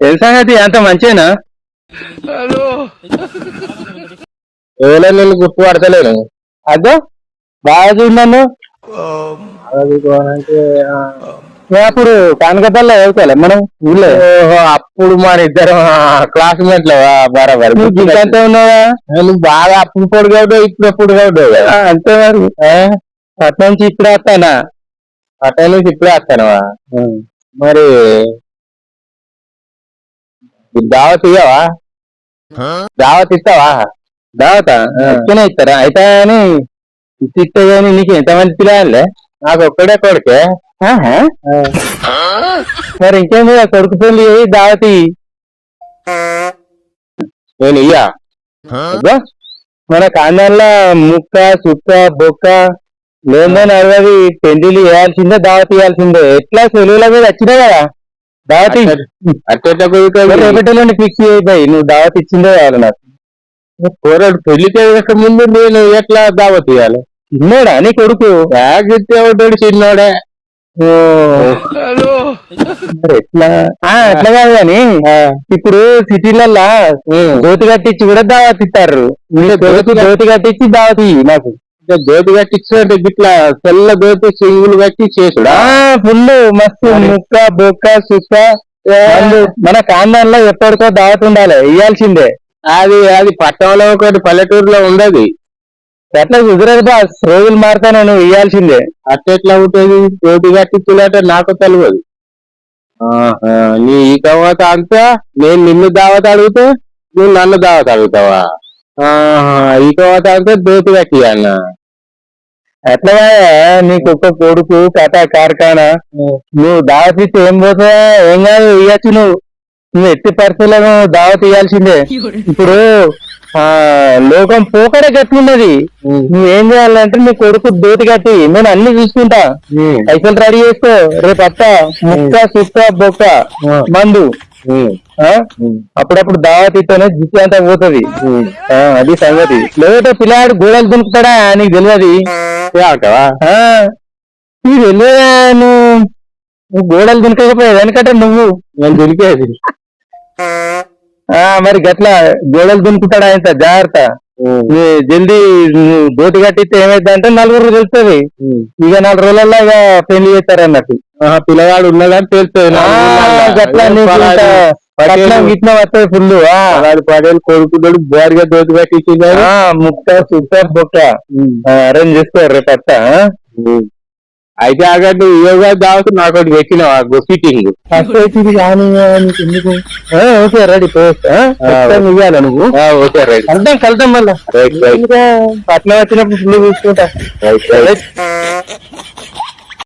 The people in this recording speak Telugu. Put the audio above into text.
ఏం సంగతి అంత మంచేనా? ఎవరో నేను గుర్తుపడతలేను అదో బాగా చూడన్నాను అప్పుడు కానకపల్లి వెళ్తాలే మనం ఊళ్ళో. ఓహో అప్పుడు మన ఇద్దరం క్లాస్మేట్లు బరాబర్. గిట్టంతా ఉన్నావా? నువ్వు బాగా అప్పుడు పొడిగాడు ఇప్పుడు పొడిగాడు అంతే మరి. అట్లా నుంచి ఇప్పుడు వస్తానా? అట్ట నుంచి ఇప్పుడే వస్తానవా? మరి దావత్ ఇయ్యవా? దావత్ ఇస్తావా? దావత? ఇస్తూనే ఇస్తారా? అయితే అని ఇస్తే కానీ నీకు ఎంతమంది పిల్లలే? నాకు ఒక్కడే కొడుకే. మరి ఇంకేం కొడుకు పెళ్ళి దావతి నేను ఇయ్యా? మన కాందాల్లో ముక్క సుక్క బొక్క లేదని అరవది పెళ్ళిలు వేయాల్సిందే దావతి ఇవ్వాల్సిందే. ఎట్లా సెలవుల మీద వచ్చినా కదా? దావతి. ఫిక్స్ అయిపోయి నువ్వు దావతి ఇచ్చిందే కావాలి నాకు. పోరాడు పెళ్ళి చేయక ముందు నేను ఎట్లా దావత్ ఇవ్వాలి? చిన్నోడా నీ కొడుకు? బ్యాగ్ చిన్నోడే. ఎట్లా? ఆ, అట్లా కాదు కానీ ఇప్పుడు సిటీలల్లా దోతి కట్టించి కూడా దావత్ ఇస్తారు. దోతి కట్టించి దావతి నాకు దోతి కట్టించినట్టు ఇట్లా తెల్ల దోతి సింగులు కట్టి చేసుడా? ఫుల్ మస్తు ముక్క బొక్క సుక్క. మన కాందాల్లో ఎప్పటికో దావత్ ఉండాలి ఇయ్యాల్సిందే అది అది పట్టణంలో ఒకటి పల్లెటూరులో ఉండదు. ఎట్లా కుదరదు బాస్ రోజులు మారుతాను నువ్వు ఇయ్యాల్సిందే అట్ట ఎట్లా ఉంటుంది? దోతి కట్టించినట్టు నాకు తెలియదు ఆహా, నీ ఈ తర్వాత అంతా నేను నిన్ను దావత్ అడిగితే నువ్వు నన్ను దావత్ అడుగుతావా? ఆహా, ఈ తర్వాత అంతా దోతి కట్టియన్నా. ఎట్లా నీకు ఒక్క కొడుకు కథ కార్ఖానా. నువ్వు దావత్ ఇస్తే ఏం పోతా ఏం కాదు ఇయ్యచ్చు నువ్వు. నువ్వు ఎట్టి పరిస్థితులను దావత్ ఇయ్యాల్సిందే. ఇప్పుడు ఆ లోకం పోకడే గట్లున్నది. నువ్వేం చేయాలంటే నీ కొడుకు దోతి కట్టి నేను అన్ని చూసుకుంటా. పైసలు రెడీ చేసుకో. రేపు అత్త ముక్క సుక్క బొక్క మందు? అప్పుడప్పుడు దావత్ ఇస్తేనే జిత్తి అంతా పోతుంది. అది సంగతి. లేదంటే పిల్లాడు గోడలు దునుకుతాడా నీకు తెలియదు. నీకు తెలియదా? నువ్వు నువ్వు గోడలు దునకపోయేది ఎందుకంటే నువ్వు. నేను దొరికేది ఆ మరి గట్లా గోడలు దునుకుతాడా ఇంత జాగ్రత్త. జల్దీ దోతి కట్టిస్తే ఏమైంది అంటే నలుగురు తెలుస్తుంది. ఇక నాలుగు రోజులలో ఇక పెళ్ళి చేస్తారు అన్నట్టు. పిల్లగాడు ఉన్నదని తెలుస్తుంది. గిట్నం వస్తాయి ఫుల్ పదేళ్ళు కొడుకున్నాడు బోరిగా దోతి కట్టించినాడు ముక్క సుక్క బొక్క. అరేంజ్ చేసుకోరు రేపు అత్త ఆ? అయితే అగట్టు యోగా దావత్ నాకు ఒకటి పెట్టినావా ఫిట్టింగ్ ఫస్ట్ అయితే కానీ ఎందుకు? ఆ, ఓకే రెడీ ఇవ్వాలి నువ్వు ఓకే రైట్ కలుద్దాం కలుద్దాం మళ్ళా. పట్నం వచ్చినప్పుడు ఫుల్ చూసుకుంటా రైట్ రైట్